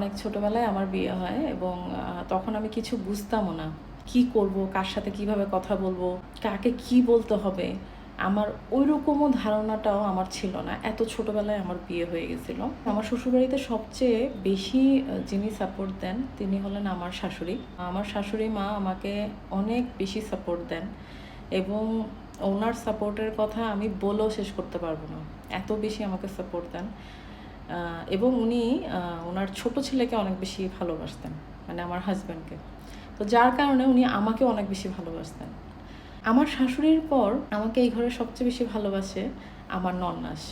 অনেক ছোটবেলায় আমার বিয়ে হয় এবং তখন আমি কিছু বুঝতামও না। কি করব, কার সাথে কীভাবে কথা বলব, কাকে কি বলতে হবে, আমার ওই রকমও ধারণাটাও আমার ছিল না। এত ছোটবেলায় আমার বিয়ে হয়ে গেছিল। আমার শ্বশুরবাড়িতে সবচেয়ে বেশি যিনি সাপোর্ট দেন তিনি হলেন আমার শাশুড়ি। আমার শাশুড়ি মা আমাকে অনেক বেশি সাপোর্ট দেন এবং ওনার সাপোর্টের কথা আমি বলেও শেষ করতে পারব না। এত বেশি আমাকে সাপোর্ট দেন। এবং উনি ওনার ছোট ছেলেকে অনেক বেশি ভালোবাসতেন মানে আমার হাজব্যান্ডকে তো যার কারণে উনি আমাকে অনেক বেশি ভালোবাসতেন। আমার শাশুড়ির পর আমাকে এই ঘরে সবচেয়ে বেশি ভালোবাসে আমার নন্নাস।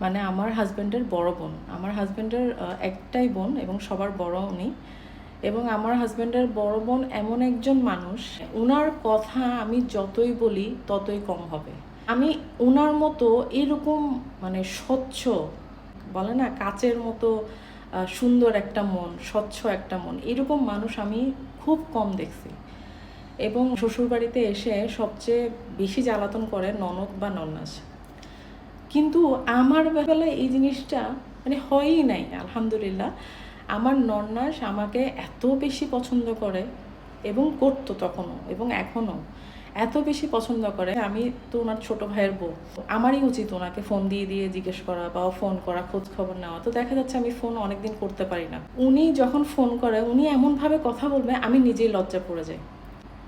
মানে আমার হাজব্যান্ডের বড় বোন। আমার হাজব্যান্ডের একটাই বোন এবং সবার বড় উনি। এবং আমার হাজব্যান্ডের বড় বোন এমন একজন মানুষ ওনার কথা আমি যতই বলি ততই কম হবে। আমি ওনার মতো এরকম মানে স্বচ্ছ বলে না, কাচের মতো সুন্দর একটা মন, স্বচ্ছ একটা মন, এরকম মানুষ আমি খুব কম দেখছি। এবং শ্বশুরবাড়িতে এসে সবচেয়ে বেশি জ্বালাতন করে ননদ বা নন্নাস। কিন্তু আমার বেলায় এই জিনিসটা মানে হয়ই নাই, আলহামদুলিল্লাহ। আমার নন্নাস আমাকে এত বেশি পছন্দ করে এবং করতো তখনও এবং এখনও। এত বেশি পছন্দ করে আমি তো ওনার ছোট ভাইয়ের বউ। আমারই উচিত ওনাকে ফোন দিয়ে দিয়ে জিজ্ঞেস করা বা ফোন করা, খোঁজ খবর নেওয়া। তো দেখা যাচ্ছে আমি ফোন অনেকদিন করতে পারি না। উনি যখন ফোন করে, উনি এমনভাবে কথা বলবে, আমি নিজেই লজ্জা পড়ে যাই।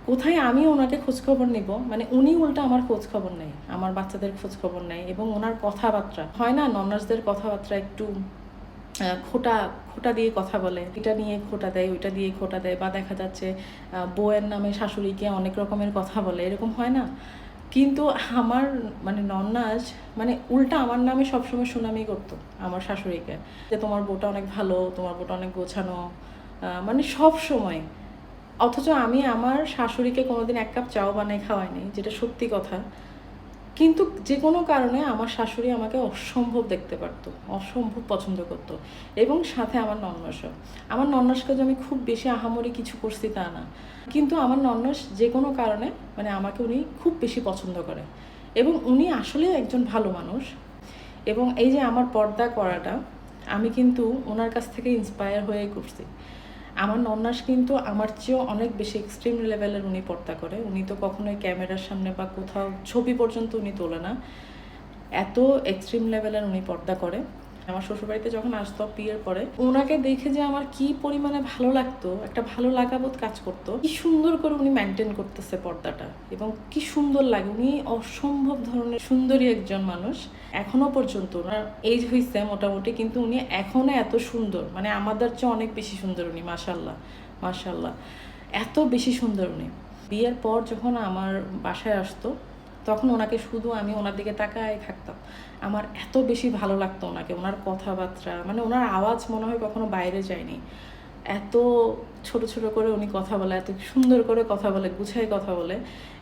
কোথায় আমি ওনাকে খোঁজ খবর নিব? মানে উনি উল্টা আমার খোঁজ খবর নেই। আমার বাচ্চাদের খোঁজ খবর নেই এবং ওনার কথাবার্তা। হয় না ননার্সদের কথাবার্তা একটু খোটা খোটা দিয়ে কথা বলে। এটা নিয়ে খোটা দেয়, ওইটা দিয়ে খোটা দেয়, বা দেখা যাচ্ছে বউয়ের নামে শাশুড়িকে অনেক রকমের কথা বলে, এরকম হয় না? কিন্তু আমার মানে নন্নাজ মানে উল্টা আমার নামে সবসময় সুনামি করতো, আমার শাশুড়িকে। যে তোমার বউটা অনেক ভালো, তোমার বউটা অনেক গোছানো মানে সব সময় অথচ আমি আমার শাশুড়িকে কোনোদিন এক কাপ চাও বানাই খাওয়াইনি, যেটা সত্যি কথা। কিন্তু যে কোনো কারণে আমার শাশুড়ি আমাকে অসম্ভব দেখতে পারতো, অসম্ভব পছন্দ করতো। এবং সাথে আমার নন্নসও। আমার নন্নসকে যে আমি খুব বেশি আহামরি কিছু করছি তা না। কিন্তু আমার নন্নস যে কোনো কারণে মানে আমাকে উনি খুব বেশি পছন্দ করে। এবং উনি আসলে একজন ভালো মানুষ। এবং এই যে আমার পর্দা করাটা, আমি কিন্তু ওনার কাছ থেকে ইন্সপায়ার হয়ে করছি। আমার নন্নাস কিন্তু আমার চেয়েও অনেক বেশি এক্সট্রিম লেভেলের উনি পর্দা করে। উনি তো কখনোই ক্যামেরার সামনে বা কোথাও ছবি পর্যন্ত উনি তোলে না। এত এক্সট্রিম লেভেলের উনি পর্দা করে। আমার শ্বশুরবাড়িতে যখন আসতো বিয়ের পরে, ওনাকে দেখে যে আমার কি পরিমাণে ভালো লাগতো, একটা ভালো লাগাবোধ কাজ করতো, কি সুন্দর করে উনি মেনটেন করতেছে পর্দাটা এবং কি সুন্দর লাগে। উনি অসম্ভব ধরনের সুন্দরী একজন মানুষ। এখনও পর্যন্ত ওনার এজ হয়েছে মোটামুটি, কিন্তু উনি এখনও এত সুন্দর। মানে আমাদের চেয়ে অনেক বেশি সুন্দর উনি মাসাল্লাহ মাসাল্লাহ এত বেশি সুন্দর উনি। বিয়ের পর যখন আমার বাসায় আসতো তখন ওনাকে শুধু আমি ওনার দিকে তাকায় থাকতাম। আমার এত বেশি ভালো লাগতো ওনাকে, ওনার কথাবার্তা মানে ওনার আওয়াজ মনে হয় কখনো বাইরে যায়নি। এত ছোট ছোট করে উনি কথা বলে, এত সুন্দর করে কথা বলে গুছাই কথা বলে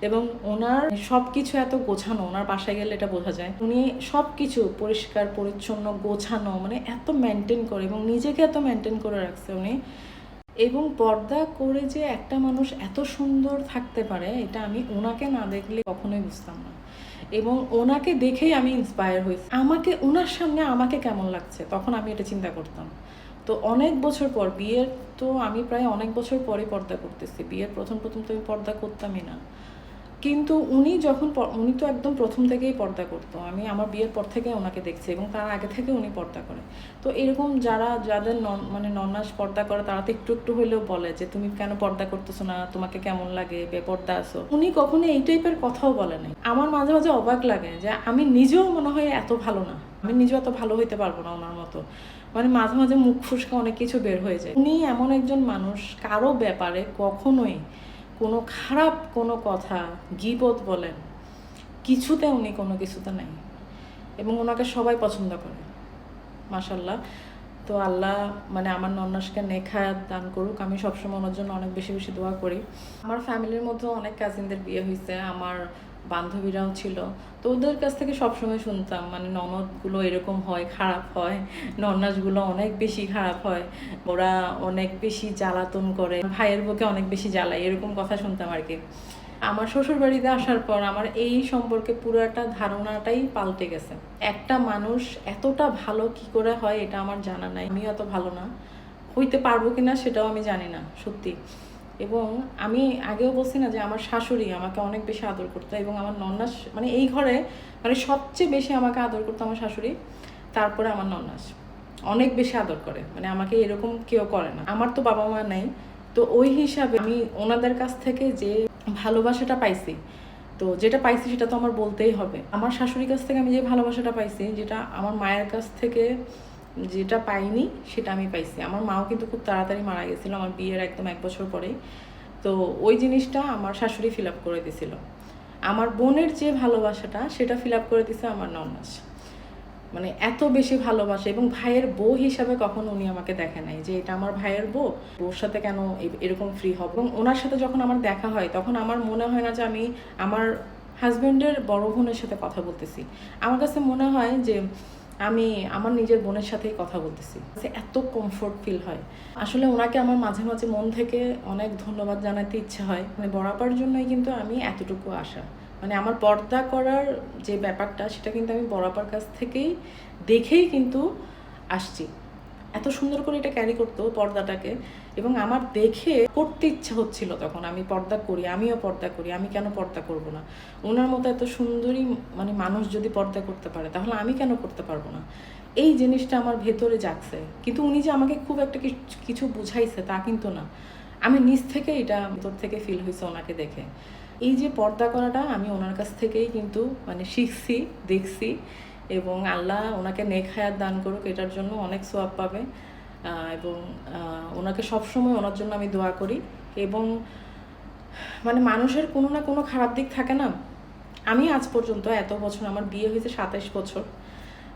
এবং ওনার সব কিছু এত গোছানো, ওনার বাসায় গেলে এটা বোঝা যায়। উনি সব কিছু পরিষ্কার, পরিচ্ছন্ন, গোছানো মানে এত মেনটেন করে এবং নিজেকে এত মেনটেন করে রাখছে উনি। এবং পর্দা করে যে একটা মানুষ এত সুন্দর থাকতে পারে, এটা আমি ওনাকে না দেখলে কখনোই বুঝতাম না। এবং ওনাকে দেখেই আমি ইন্সপায়ার হয়েছি আমাকে, ওনার সামনে আমাকে কেমন লাগছে? তখন আমি এটা চিন্তা করতাম। তো অনেক বছর পর, বিয়ের তো আমি প্রায় অনেক বছর পরে পর্দা করতেছি। বিয়ের প্রথম প্রথম তো আমি পর্দা করতামই না। কিন্তু উনি যখন উনি তো একদম প্রথম থেকেই পর্দা করতো। আমি আমার বিয়ের পর থেকে ওনাকে দেখছি এবং তার আগে থেকে উনি পর্দা করে। তো এরকম যারা, যাদের মানে নন্নাস পর্দা করে, তারা তো একটু একটু হলেও বলে যে, তুমি কেন পর্দা করতেছো না? তোমাকে কেমন লাগে? বেপর্দা আসো উনি কখনো এই টাইপের কথাও বলে নাই। আমার মাঝে মাঝে অবাক লাগে যে, আমি নিজেও মনে হয় এত ভালো না। আমি নিজেও এত ভালো হইতে পারব না ওনার মতো। মানে মাঝে মাঝে মুখ ফুসকা অনেক কিছু বের হয়ে যায়। উনি এমন একজন মানুষ, কারও ব্যাপারে কখনোই কোনো খারাপ কোনো কথা গিবত বলেন, কিছুতে উনি কোনো কিছুতে নাই এবং ওনাকে সবাই পছন্দ করে, মাশাল্লাহ। তো আল্লাহ মানে আমার নন্নাসকে নেখায়াত দান করুক, আমি সবসময় ওনার জন্য অনেক বেশি বেশি দোয়া করি। আমার ফ্যামিলির মধ্যে অনেক কাজিনদের বিয়ে হয়েছে আমার বান্ধবীরাও ছিল। তো ওদের কাছ থেকে সবসময় শুনতাম মানে ননদগুলো এরকম হয়, খারাপ হয়। নন্নাসগুলো অনেক বেশি খারাপ হয়। ওরা অনেক বেশি জ্বালাতন করে। ভাইয়ের বুকে অনেক বেশি জ্বালায়, এরকম কথা শুনতাম আর কি। আমার শ্বশুর বাড়িতে আসার পর আমার এই সম্পর্কে পুরোটা ধারণাটাই পাল্টে গেছে। একটা মানুষ এতটা ভালো কি করে হয় এটা আমার জানা নাই। আমি অত ভালো না। হইতে পারব কিনা সেটাও আমি জানি না, সত্যি। এবং আমি আগেও বলছি না যে আমার শাশুড়ি আমাকে অনেক বেশি আদর করতো এবং আমার নন্নাস মানে এই ঘরে মানে সবচেয়ে বেশি আমাকে আদর করতো আমার শাশুড়ি, তারপরে আমার নন্নাস। অনেক বেশি আদর করে মানে আমাকে এরকম কেউ করে না। আমার তো বাবা মা নাই, তো ওই হিসাবে আমি ওনাদের কাছ থেকে যে ভালোবাসাটা পাইছি, তো যেটা পাইছি সেটা তো আমার বলতেই হবে। আমার শাশুড়ির কাছ থেকে আমি যে ভালোবাসাটা পাইছি, যেটা আমার মায়ের কাছ থেকে যেটা পাইনি, সেটা আমি পাইছি। আমার মাও কিন্তু খুব তাড়াতাড়ি মারা গেছিল, আমার বিয়ের একদম এক বছর পরেই তো ওই জিনিসটা আমার শাশুড়ি ফিল আপ করে দিছিল। আমার বোনের যে ভালোবাসাটা, সেটা ফিল আপ করে দিছে আমার ননাস মানে এত বেশি ভালোবাসে এবং ভাইয়ের বউ হিসাবে কখন উনি আমাকে দেখে নাই যে এটা আমার ভাইয়ের বউ, ওর সাথে কেন এরকম ফ্রি হব? এবং ওনার সাথে যখন আমার দেখা হয়, তখন আমার মনে হয় না যে আমি আমার হাজব্যান্ডের বড় বোনের সাথে কথা বলতেছি। আমার কাছে মনে হয় যে আমি আমার নিজের বোনের সাথেই কথা বলতেছি। এত কমফোর্ট ফিল হয়। আসলে ওনাকে আমার মাঝে মাঝে মন থেকে অনেক ধন্যবাদ জানাতে ইচ্ছা হয়। মানে বরাবর জন্যই কিন্তু আমি এতটুকু আসা মানে আমার পর্দা করার যে ব্যাপারটা, সেটা কিন্তু আমি বরাবর কাছ থেকেই দেখেই কিন্তু আসছি। এত সুন্দর করে এটা ক্যারি করতো পর্দাটাকে। এবং আমার দেখে করতে ইচ্ছা হচ্ছিল তখন, আমি পর্দা করি, আমিও পর্দা করি, আমি কেন পর্দা করব না? ওনার মতো এত সুন্দরী মানে মানুষ যদি পর্দা করতে পারে, তাহলে আমি কেন করতে পারব না? এই জিনিসটা আমার ভেতরে জাগছে। কিন্তু উনি যে আমাকে খুব একটা কিছু- বুঝাইছে তা কিন্তু না। আমি নিজ থেকে এটা ভিতর থেকে ফিল হয়েছে ওনাকে দেখে। এই যে পর্দা করাটা আমি ওনার কাছ থেকেই কিন্তু মানে শিখছি, দেখছি এবং আল্লাহ ওনাকে নেক হায়াত দান করুক, এটার জন্য অনেক সোয়াব পাবে। এবং ওনাকে সবসময় ওনার জন্য আমি দোয়া করি। এবং মানে মানুষের কোনো না কোনো খারাপ দিক থাকে না। আমি আজ পর্যন্ত এত বছর, আমার বিয়ে হয়েছে সাতাশ বছর,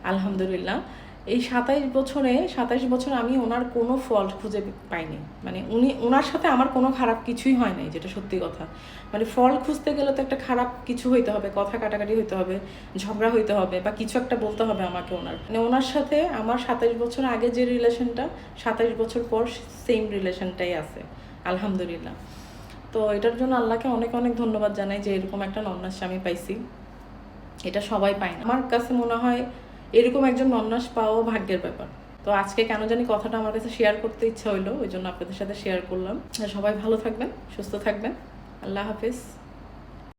আলহামদুলিল্লাহ। এই সাতাইশ বছরে, সাতাইশ বছর আমি ওনার কোনো ফল্ট খুঁজে পাইনি। মানে উনি, ওনার সাথে আমার কোনো খারাপ কিছুই হয় নাই, যেটা সত্যি কথা। মানে ফল্ট খুঁজতে গেলে তো একটা খারাপ কিছু হইতে হবে, কথা কাটাকাটি হইতে হবে, ঝগড়া হইতে হবে, বা কিছু একটা বলতে হবে আমাকে ওনার। মানে ওনার সাথে আমার সাতাইশ বছর আগে যে রিলেশনটা সাতাইশ বছর পর সেম রিলেশনটাই আছে, আলহামদুলিল্লাহ। তো এটার জন্য আল্লাহকে অনেক অনেক ধন্যবাদ জানাই যে এরকম একটা নন্নাস আমি পাইছি। এটা সবাই পায় না। আমার কাছে মনে হয় এরকম একজন নন্নাস পাওয়া ভাগ্যের ব্যাপার। তো আজকে কেন জানি কথাটা আমার কাছে শেয়ার করতে ইচ্ছা হইল, ওই জন্য আপনাদের সাথে শেয়ার করলাম। সবাই ভালো থাকবেন, সুস্থ থাকবেন। আল্লাহ হাফিজ।